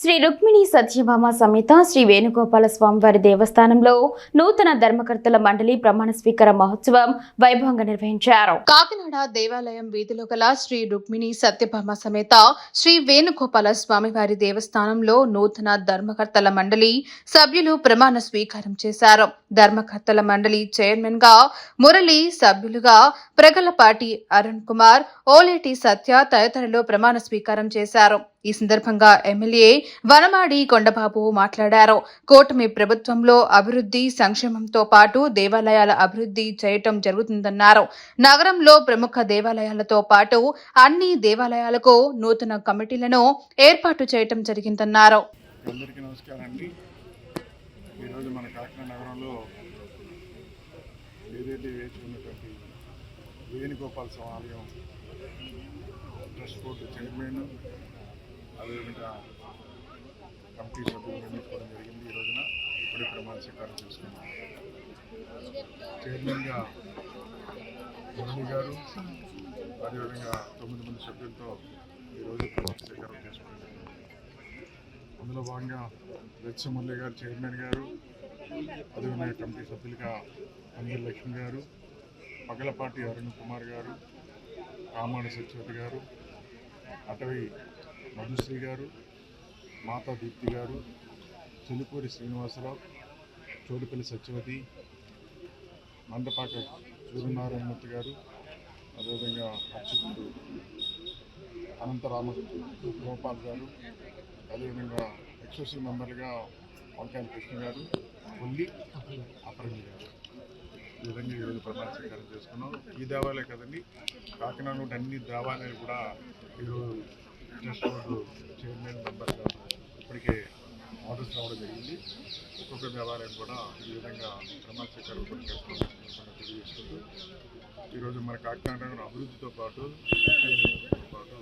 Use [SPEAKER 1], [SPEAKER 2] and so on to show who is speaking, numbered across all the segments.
[SPEAKER 1] శ్రీ రుక్మిణి సత్యభామ సమేత శ్రీ వేణుగోపాల స్వామివారి దేవస్థానంలో నూతన ధర్మకర్తల మండలి ప్రమాణ స్వీకార మహోత్సవం వైభవంగా నిర్వహించారు.
[SPEAKER 2] కాకినాడ దేవాలయం వీధిలో గల శ్రీ రుక్మిణి సత్యభామ సమేత శ్రీ వేణుగోపాల స్వామివారి దేవస్థానంలో నూతన ధర్మకర్తల మండలి సభ్యులు ప్రమాణ స్వీకారం చేశారు. ధర్మకర్తల మండలి చైర్మన్గా మురళి సభ్యులుగా ప్రగలపాటి అరుణ్ కుమార్ ఓలేటి సత్య తదితరులు ప్రమాణ స్వీకారం చేశారు. ఈ సందర్భంగా ఎమ్మెల్యే వనమాడి కొండబాబు మాట్లాడారు. కూటమి ప్రభుత్వంలో అభివృద్ధి సంక్షేమంతో పాటు దేవాలయాల అభివృద్ధి చేయటం జరుగుతుందన్నారు. నగరంలో ప్రముఖ దేవాలయాలతో పాటు అన్ని దేవాలయాలకు నూతన కమిటీలను ఏర్పాటు చేయటం జరిగిందన్నారు.
[SPEAKER 3] అందరికీ నమస్కారం అండి ఈరోజు మన కాకినాడ నగరంలో ఏదైతే వేచి ఉన్నటువంటి వేణుగోపాల స్వామి ఆలయం ట్రస్ట్ బోర్డు చైర్మన్ అదేవిధంగా కమిటీ సభ్యులు నియమించుకోవడం జరిగింది. ఈ రోజున ఇప్పుడే ప్రమాణ స్వీకారం చేసుకున్నాం. చైర్మన్గా మురళి గారు అదేవిధంగా తొమ్మిది మంది సభ్యులతో ఈరోజు ప్రమాణ స్వీకారం చేసుకున్నాం అందులో భాగంగా వెచ్చమురళి గారు చైర్మన్ గారు అదేవిధంగా కమిటీ సభ్యులుగా అంజల్ లక్ష్మి గారు పగలపాటి అరుణ్ కుమార్ గారు కామాడి సత్యవతి గారు అటవీ మధుశ్రీ గారు మాతా దీప్తి గారు చెలుపూరి శ్రీనివాసరావు చోటుపల్లి సత్యవతి మండపాక సూర్యనారాయణమూర్తి గారు అదేవిధంగా అచ్చుకుంటు అనంతరామ గోపాల్ గారు అదేవిధంగా ఎక్సోసీ మెంబర్గా వంకాయల కృష్ణ గారు కొల్లి అపరంజి గారు. ఈ విధంగా ఈరోజు ప్రమాణ స్వీకారం చేసుకున్నాం. ఈ దేవాలయం కదండి కాకినాడ అన్ని దేవాలయాలు కూడా ఈరోజు ట్రస్ట్ బోర్డు చైర్మన్ మెంబర్గా ఇప్పటికే ఆర్డర్స్ రావడం జరిగింది. ఒక్కొక్క దేవాలయం కూడా ఈ విధంగా క్రమశిక్షణ స్వీకారం తెలియజేస్తుంది తెలియజేసుకుంటూ ఈరోజు మన కాకినాడ అభివృద్ధితో పాటు పాటు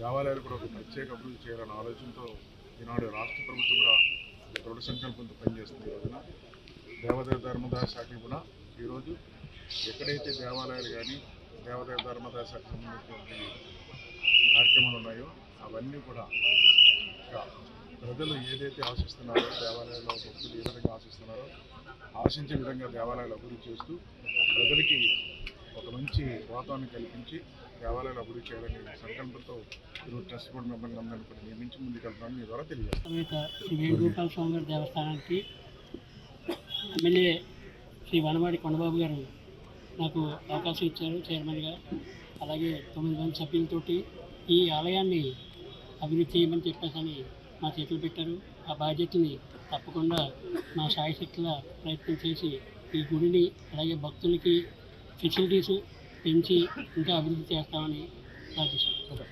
[SPEAKER 3] దేవాలయాలు కూడా ఒక ప్రత్యేక అభివృద్ధి చేయాలన్న ఆలోచనతో ఈనాడు రాష్ట్ర ప్రభుత్వం కూడా దృఢ సంకల్పంతో పనిచేస్తుంది ఈ రోజున. దేవాదాయ ధర్మదాయ శాఖలు కూడా ఈరోజు ఎక్కడైతే దేవాలయాలు కానీ దేవదేవ ధర్మదాయ శాఖ సంబంధించినటువంటి కార్యక్రమాలు ఉన్నాయో అవన్నీ కూడా ప్రజలు ఏదైతే ఆశిస్తున్నారో దేవాలయాల్లో భక్తులు ఏ విధంగా ఆశిస్తున్నారో ఆశించే విధంగా దేవాలయాలు అభివృద్ధి చేస్తూ ప్రజలకి ఒక మంచి వాతావరణం కల్పించి దేవాలయాలు అభివృద్ధి చేయాలనే సంకల్పంతో ఈరోజు ట్రస్ట్ బోర్డు మెంబర్లు అందరినీ కూడా నియమించి ముందుకెళ్తామని మీ ద్వారా తెలియజేస్తాను
[SPEAKER 4] శ్రీ వేణుగోపాల స్వామి గారి దేవస్థానానికి ఎమ్మెల్యే శ్రీ వనవాడి కొండబాబు గారు నాకు అవకాశం ఇచ్చారు చైర్మన్గా. అలాగే తొమ్మిది మంది సభ్యులతోటి ఈ ఆలయాన్ని అభివృద్ధి చేయమని చెప్పేసి మా చేతులు పెట్టారు. ఆ బాధ్యతని తప్పకుండా మా సాయశక్తుల ప్రయత్నం చేసి ఈ గుడిని అలాగే భక్తులకి ఫెసిలిటీస్ పెంచి ఇంకా అభివృద్ధి చేస్తామని ప్రార్థిస్తున్నాను